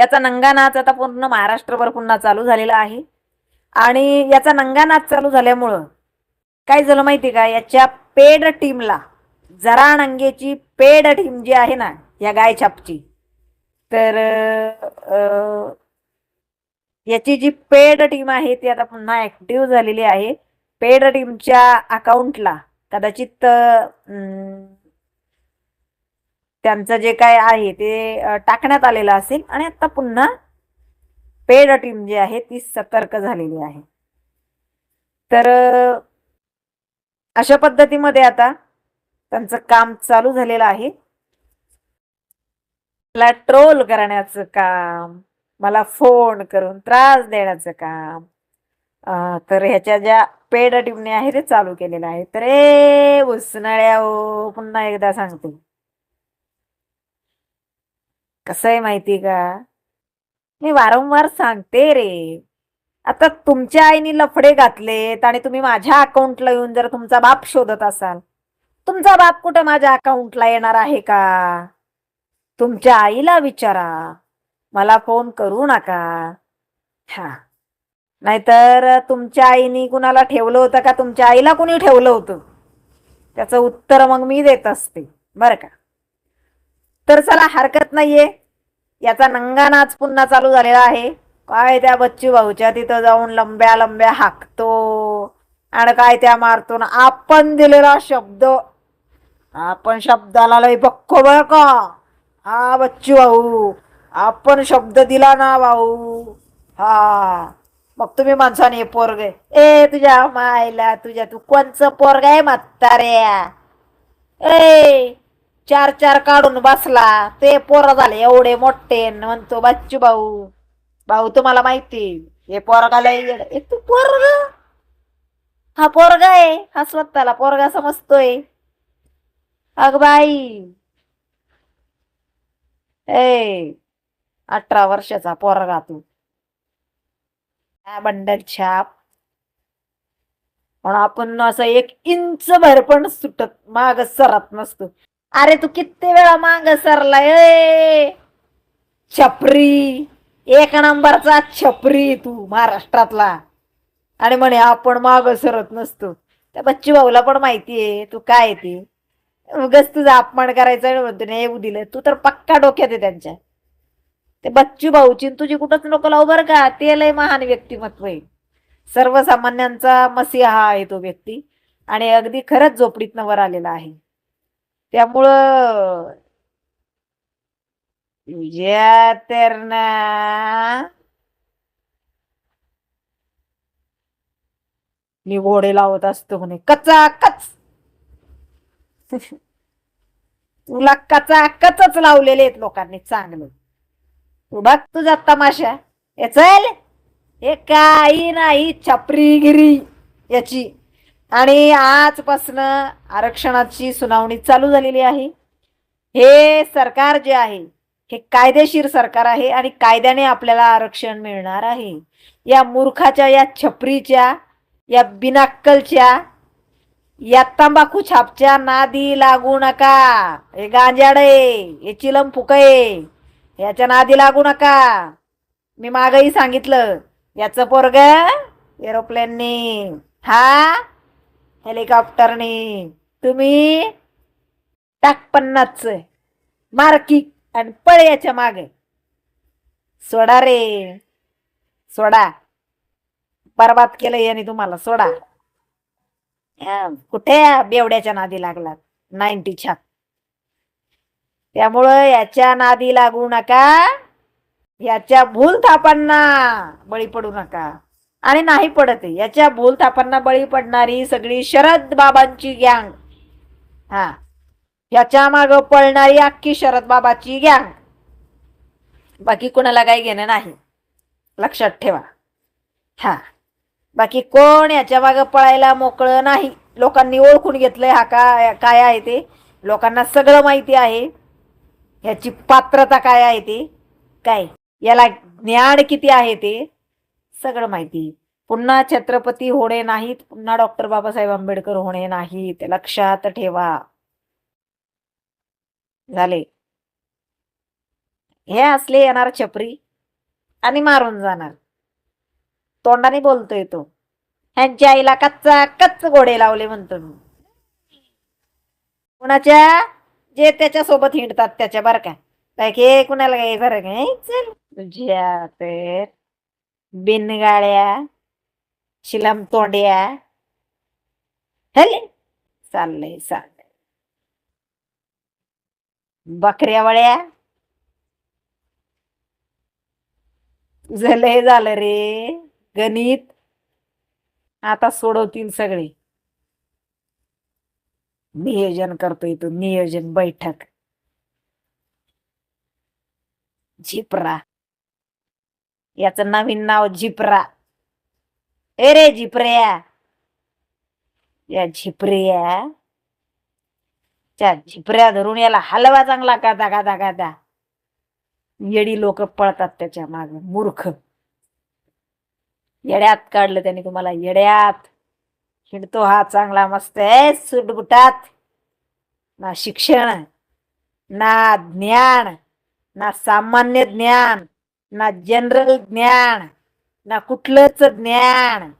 याचा नंगा नाच आता पूर्ण महाराष्ट्रभर पुन्हा चालू झालेला आहे. आणि याचा नंगा नाच चालू झाल्यामुळं काय झालं माहिती का? याच्या पेड टीमला जरा नंगेची पेड टीम जी आहे ना या गाय छापची. तर याची जी पेड टीम आहे ती आता पुन्हा ऍक्टिव्ह झालेली आहे. पेड टीमच्या अकाउंटला कदाचित त्यांचं जे काय आहे ते टाकण्यात आलेलं असेल आणि आता पुन्हा पेड टीम जी आहे ती सतर्क झालेली आहे. तर अशा पद्धतीमध्ये आता त्यांचं काम चालू झालेलं आहे. मला ट्रोल करण्याचं काम मला फोन करून त्रास देण्याचं काम तर ह्याच्या ज्या पेड टीमने आहे ते चालू केलेलं आहे. तर ए उसनाळ्या हो, पुन्हा एकदा सांगते. कसं आहे माहिती का? मी वारंवार सांगते रे. आता तुमच्या आईने लफडे घातलेत आणि तुम्ही माझ्या अकाउंटला येऊन जर तुमचा बाप शोधत असाल तुमचा बाप कुठं माझ्या अकाउंटला येणार आहे का? तुमच्या आईला विचारा. मला फोन करू नका. हा. नाहीतर तुमच्या आईने कुणाला ठेवलं होतं का? तुमच्या आईला कुणी ठेवलं होतं? त्याचं उत्तर मग मी देत असते. बरं का? तर चला हरकत नाहीये. याचा नंगा नाच पुन्हा चालू झालेला आहे. काय त्या बच्चू भाऊच्या तिथं जाऊन लंब्या लंब्या हाकतो. आणि काय त्या मारतो ना आपण दिलेला शब्द. आपण शब्दाला लय बक्को बर का? हा बच्चू भाऊ आपण शब्द दिला ना भाऊ. हा. मग तुम्ही माणसाने पोरग ए तुझ्या मायला तुझ्या तू कोणचं पोरग आहे म्हाताऱ्या? ए चार चार काढून बसला. ते पोरं झाले एवढे मोठे. न म्हणतो बच्चू भाऊ भाऊ तुम्हाला माहिती हे पोरगाला तू पोरग? हा पोरगा आहे. हा स्वतःला पोरगा समजतोय. अग बाई. ए अठरा वर्षाचा पोरगा तू. बंडल छाप. म्हणून आपण असं एक इंच भर पण सुटत माग सरत नसतो. अरे तू किती वेळा मांग सरलाय ए. छपरी. एक नंबरचा छपरी तू महाराष्ट्रातला. आणि म्हणे आपण माग सरत नसतो. त्या बच्चू भाऊला पण माहितीये तू काय आहे ते? उगच तुझा अपमान करायचा म्हणतो नाही येऊ दिलं. तू तर पक्का डोक्यात आहे त्यांच्या. ते बच्चू भाऊची तुझी कुठंच नको लावू बरं का? ते लय महान व्यक्तिमत्व आहे. सर्वसामान्यांचा मसीहा आहे तो व्यक्ती. आणि अगदी खरंच झोपडीतनं वर आलेला आहे. त्यामुळं तुझ्या तर ना मी घोडे लावत असतो म्हणे कचा कच. तुला कचा कचच लावलेले आहेत लोकांनी चांगलं. तू बघ तुझा तमाशा. हे चल हे काही नाही छपरीगिरी याची. आणि आजपासनं आरक्षणाची सुनावणी चालू झालेली आहे. हे सरकार जे आहे हे कायदेशीर सरकार आहे आणि कायद्याने आपल्याला आरक्षण मिळणार आहे. या मूर्खाच्या या छपरीच्या या बिनाक्कलच्या या तंबाखू छापच्या नादी लागू नका. हे गांजाडे हे चिलम फुकये याच्या नादी लागू नका. मी मागही सांगितलं याचं पोरग एरोप्लेननी हा? हेलिकॉप्टरने. तुम्ही टाक पन्नास मारकी आणि पळ याच्या मागे. सोडा रे. सोडा. बरबाद केलं याने तुम्हाला सोडा. कुठे बेवड्याच्या नादी लागलात? नाईन्टी छाप त्यामुळं याच्या नादी लागू नका. याच्या भूल थापांना बळी पडू नका. आणि नाही पडत आहे. याच्या भूल बळी पडणारी सगळी शरद बाबांची गँग हा. याच्या माग पळणारी अख्खी शरद बाबाची गँग बाकी कोणाला काही घेणं नाही. लक्षात ठेवा. हा. बाकी कोण याच्या माग पळायला मोकळं नाही. लोकांनी ओळखून घेतलंय हा काय काय आहे ते. लोकांना सगळं माहिती आहे. ह्याची पात्रता काय आहे ते. काय? याला ज्ञान किती आहे ते. सगळं माहिती. पुन्हा छत्रपती होणे नाहीत पुन्हा डॉक्टर बाबासाहेब आंबेडकर होणे नाहीत लक्षात ठेवा. झाले. हे असले येणार छपरी आणि मारून जाणार. तोंडाने बोलतोय तो. ह्यांच्या आईला कच्चा कच्च गोडे लावले म्हणतो मी. कुणाच्या? जे त्याच्या सोबत हिंडतात त्याच्या बर का. काय कुणाला काही फरक नाही चल. तुझ्या तर बिनगाळ्या शिलम तोंड्या हले चाललंय चाललंय बकऱ्या वळ्या तुझं लय झालं रे गणित आता सोडवतील सगळे नियोजन करतोय तू नियोजन बैठक झिपरा याचं नवीन नाव झिपरा. ए रे झिपऱ्या या झिपऱ्या त्या झिपऱ्या धरून याला हलवा चांगला का दागा दागा गादा येडी लोक पळतात त्याच्या माग मूर्ख. येड्यात काढलं त्याने तुम्हाला येड्यात. हिंडतो हा चांगला मस्त. आहे सुटबुटात. ना शिक्षण ना ज्ञान ना सामान्य ज्ञान. ना जनरल ज्ञान ना कुठलंच ज्ञान.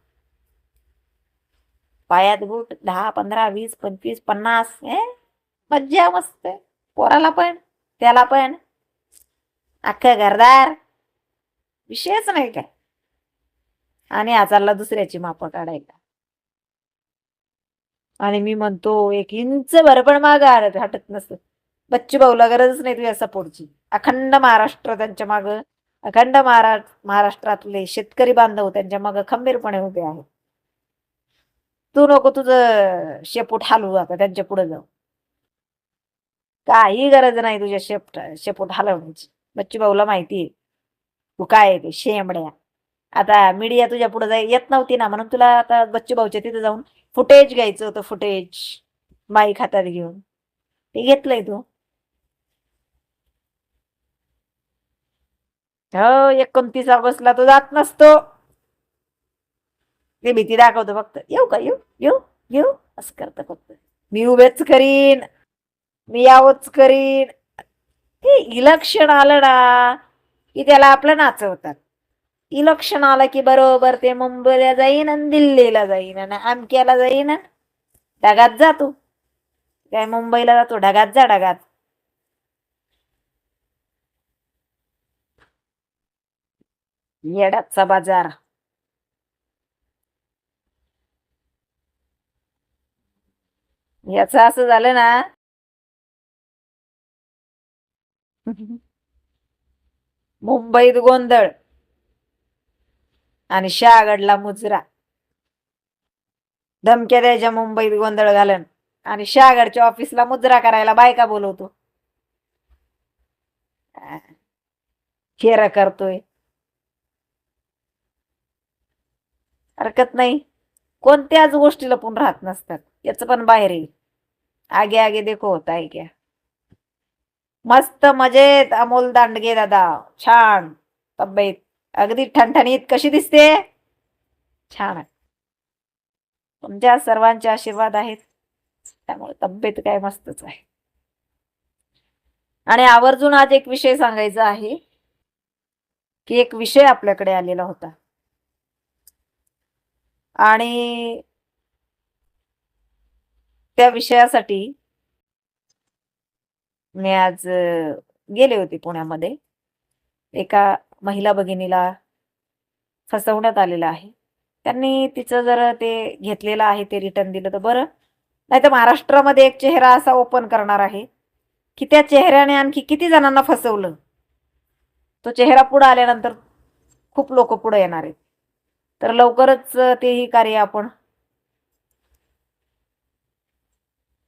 पायात बूट दहा पंधरा वीस पंचवीस पन्नास हे? मज्जा मस्त. पोराला पण त्याला पण. अख्खं घरदार. विषयच नाही काय. आणि आचारला दुसऱ्याची माप काढायला. आणि मी म्हणतो एक इंच भर पण माग हटत नसत. बच्चू भाऊला गरजच नाही तुझ्या सपोर्टची अखंड महाराष्ट्र त्यांच्या माग. अखंड महारा महाराष्ट्रातले शेतकरी बांधव त्यांच्या मग खंबीरपणे उभे आहेत. तू नको तुझं शेपूट हालवू आता त्यांच्या पुढे जाऊ काही गरज नाही तुझ्या शेपट शेपूट हलवण्याची. बच्चू भाऊला माहिती आहे. तू काय आहे ते शेंबड्या. आता मीडिया तुझ्या पुढे जाय येत नव्हती ना म्हणून तुला आता बच्चू भाऊच्या तिथे जाऊन फुटेज घ्यायचं होतं फुटेज माईक हातात घेऊन. ते घेतलंय तू. हो एकोणतीस ऑगस्टला तो जात नसतो. ते भीती दाखवतो फक्त. येऊ का? येऊ येऊ येऊ. असं करतं फक्त. मी उभेच करीन. मी यावंच करीन. ते इलेक्शन आलं ना की त्याला आपलं नाचवतात. इलेक्शन आलं की बरोबर ते मुंबईला जाईन आणि दिल्लीला जाईन आणि अमक्याला जाईन ढगात जातो काय मुंबईला जातो? ढगात जा ढगात. येडाचा बाजार. याच असं झालं ना. मुंबईत गोंधळ आणि शहागडला मुजरा. धमक्या द्यायच्या मुंबईत गोंधळ घालन आणि शहागडच्या ऑफिसला मुजरा करायला बायका बोलवतो. खेरा करतोय. हरकत नाही. कोणत्याच गोष्टी लपून राहत नसतात. याच पण बाहेर येईल आगे आगे देखो होता आहे क्या. मस्त मजेत अमोल दांडगे दादा. छान. तब्येत. अगदी ठणठणीत. कशी दिसते? छान तुमच्या सर्वांचे आशीर्वाद आहेत. त्यामुळे तब्येत काय मस्तच आहे. आणि आवर्जून आज एक विषय सांगायचा आहे. की एक विषय आपल्याकडे आलेला होता. आणि त्या विषयासाठी मी आज गेले होते पुण्यामध्ये. एका महिला भगिनीला फसवण्यात आलेलं आहे. त्यांनी तिचं जर ते घेतलेलं आहे ते रिटर्न दिलं तर बरं. नाही तर महाराष्ट्रामध्ये एक चेहरा असा ओपन करणार आहे की त्या चेहऱ्याने आणखी किती जणांना फसवलं? तो चेहरा पुढं आल्यानंतर खूप लोक पुढे येणार आहेत. तर लवकरच तेही कार्य आपण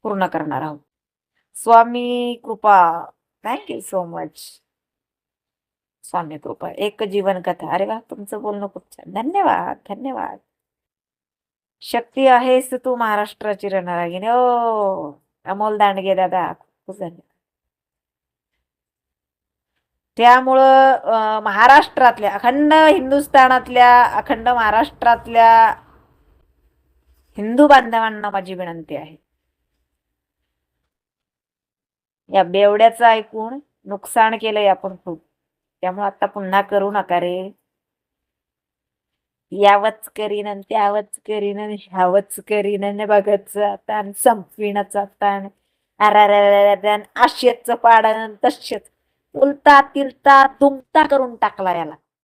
पूर्ण करणार आहोत. स्वामी कृपा. थँक्यू सो मच स्वामी कृपा. एक जीवन कथा. अरे वा तुमचं बोलणं खूप छान. धन्यवाद धन्यवाद. शक्ती आहेस तू महाराष्ट्राची रणरागिणी हो, ओ अमोल दांडगे दादा खूप धन्यवाद. त्यामुळं महाराष्ट्रातल्या अखंड हिंदुस्थानातल्या अखंड महाराष्ट्रातल्या हिंदू बांधवांना माझी विनंती आहे. या बेवड्याचं ऐकून नुकसान केलंय आपण खूप. त्यामुळे आता पुन्हा करू नका रे. यावच करीन त्यावच करीन ह्यावच करीन बघतचा बघत संपविण्याचा आणि अरा आता आणि अशेच पाडन तसेच उलता तिरता दुमता करून टाकला याला.